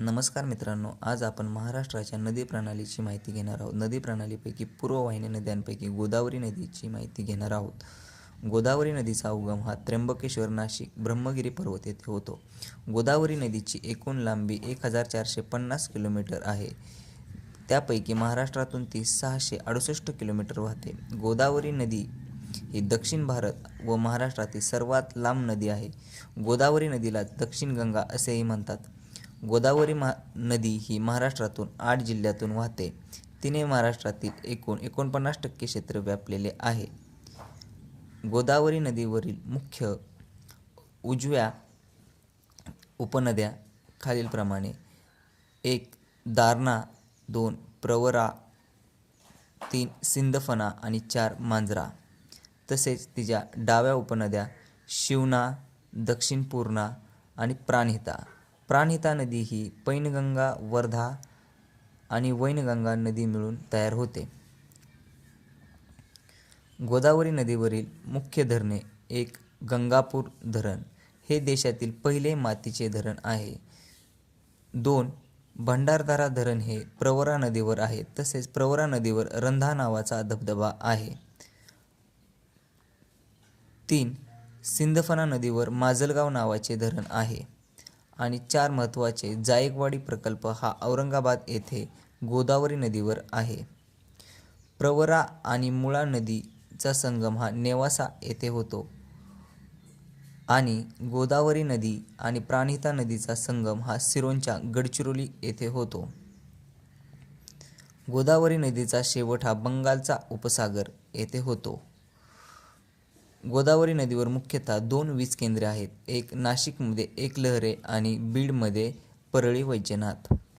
नमस्कार मित्रांनो आज आपण महाराष्ट्राच्या नदी प्रणालीची माहिती घेणार आहोत. नदी प्रणालीपैकी पूर्ववाहिनी नद्यांपैकी गोदावरी नदीची माहिती घेणार आहोत. गोदावरी नदीचा उगम हा त्र्यंबकेश्वर नाशिक ब्रह्मगिरी पर्वत येथे होतो. गोदावरी नदीची एकूण लांबी एक हजार चारशे पन्नास किलोमीटर आहे. त्यापैकी महाराष्ट्रातून ती सहाशे अडुसष्ट किलोमीटर वाहते. गोदावरी नदी ही दक्षिण भारत व महाराष्ट्रातील सर्वात लांब नदी आहे. गोदावरी नदीला दक्षिण गंगा असेही म्हणतात. गोदावरी महा नदी ही महाराष्ट्रातून आठ जिल्ह्यातून वाहते. तिने महाराष्ट्रातील एकूण एकोणपन्नास टक्के क्षेत्र व्यापलेले आहे. गोदावरी नदीवरील मुख्य उजव्या उपनद्या खालीलप्रमाणे एक दारणा दोन प्रवरा तीन सिंदफणा आणि चार मांजरा. तसेच तिच्या डाव्या उपनद्या शिवना दक्षिण पूर्णा आणि प्राणहिता. प्राणहिता नदी ही पैनगंगा वर्धा आणि वैनगंगा नदी मिळून तयार होते. गोदावरी नदीवरील मुख्य धरणे एक गंगापूर धरण. हे देशातील पहिले मातीचे धरण आहे. दोन भंडारदारा धरण हे प्रवरा नदीवर आहे तसेच प्रवरा नदीवर रंधा नावाचा धबधबा आहे. तीन सिंदफणा नदीवर माजलगाव नावाचे धरण आहे. आणि चार महत्त्वाचे जायकवाडी प्रकल्प हा औरंगाबाद येथे गोदावरी नदीवर आहे. प्रवरा आणि मुळा नदीचा संगम हा नेवासा येथे होतो. आणि गोदावरी नदी आणि प्राणहिता नदीचा संगम हा सिरोंच्या गडचिरोली येथे होतो. गोदावरी नदीचा शेवट हा बंगालचा उपसागर येथे होतो. गोदावरी नदीवर मुख्यतः दोन वीज केंद्रे आहेत. एक नाशिकमध्ये एक लहरे आणि बीडमध्ये परळी वैजनाथ.